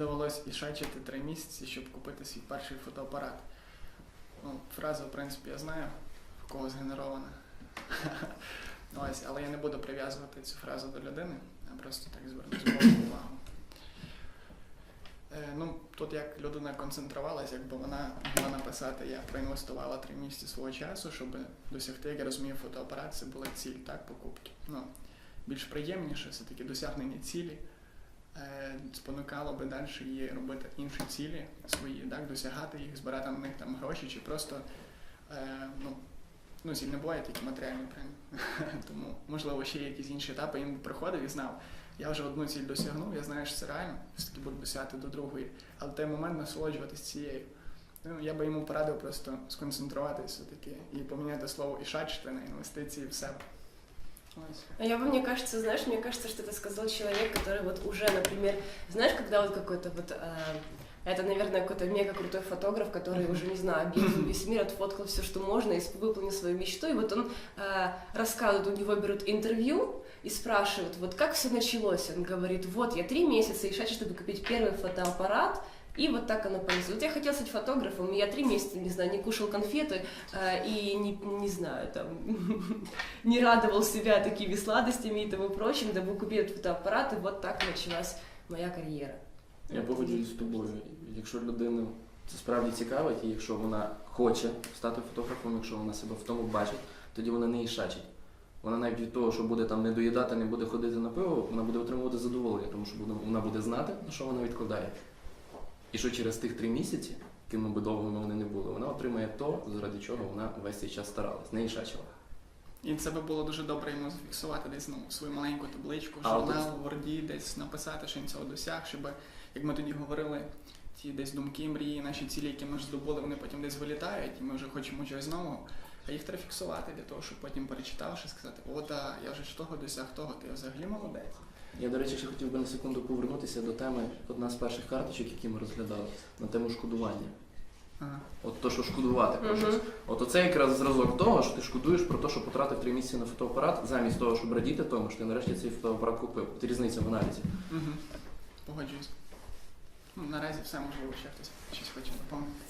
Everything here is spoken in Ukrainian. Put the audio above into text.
довелось ішачити три місяці, щоб купити свій перший фотоапарат. Ну, фраза, в принципі, я знаю, в кого згенерована. Ось, але я не буду прив'язувати цю фразу до людини, а просто так зверну увагу. Е, ну, тут як людина концентрувалася, якби вона могла написати, я проінвестувала три місяці свого часу, щоб досягти, як я розумію, фотоапарат це була ціль, так, покупки. Ну, більш приємніше, все-таки досягнення цілі спонукало би далі її робити інші цілі свої, так, досягати їх, збирати на них там гроші, чи просто е, ну, ну, ціль не буває тільки матеріальні премії. Тому, можливо, ще якісь інші етапи, він приходив і знав. Я вже одну ціль досягнув, я знаю, що це реально, все-таки буду досягати до другої, але той момент насолоджуватись цією. Ну, я би йому порадив просто сконцентруватися все-таки і поміняти слово ішачити на інвестиції в себе. А я бы, мне кажется, знаешь, мне кажется, что это сказал человек, который вот уже, например, знаешь, когда вот какой-то вот, э, это, наверное, какой-то мега крутой фотограф, который уже, не знаю, объездил весь мир, отфоткал все, что можно, и выполнил свою мечту, и вот он э, рассказывает, у него берут интервью и спрашивают, вот как все началось, он говорит, вот, я три месяца ищу, чтобы купить первый фотоаппарат, и вот так оно понеслось. Вот я хотел стать фотографом, и я три месяца, не знаю, не кушал конфеты э, и не, не знаю, там, не радовал себя такими сладостями и тому прочим, дабы купить этот фотоаппарат, и вот так началась моя карьера. Я погоджуюсь з тобою. Якщо людину це справді цікавить, і якщо вона хоче стати фотографом, якщо вона себе в тому бачить, тоді вона не ішачить. Вона навіть від того, що буде там не доїдати, не буде ходити на пиво, вона буде отримувати задоволення, тому що буде- вона буде знати, на що вона відкладає. І що через тих три місяці, якими би довгими вони не були, вона отримає то, заради чого вона весь цей час старалась, не ішачила. І це би було дуже добре йому зафіксувати десь ну, свою маленьку табличку, журнал, в Word, десь написати, що він цього досяг, щоб, як ми тоді говорили, ті десь думки, мрії, наші цілі, які ми ж здобули, вони потім десь вилітають, і ми вже хочемо чогось нового. А їх треба фіксувати для того, щоб потім перечитавши, сказати, о, да, я вже ж того досяг того, ти взагалі молодець. Я, до речі, ще хотів би на секунду повернутися до теми одна з перших карточок, які ми розглядали, на тему шкодування. Ага. От то, що шкодувати про щось. От оце якраз зразок того, що ти шкодуєш про те, що потратив три місяці на фотоапарат, замість того, щоб радіти тому, що ти нарешті цей фотоапарат купив. От різниця в аналізі. Угу. Погоджуюсь. Ну, наразі все можливо ще хтось щось хоче доповнити.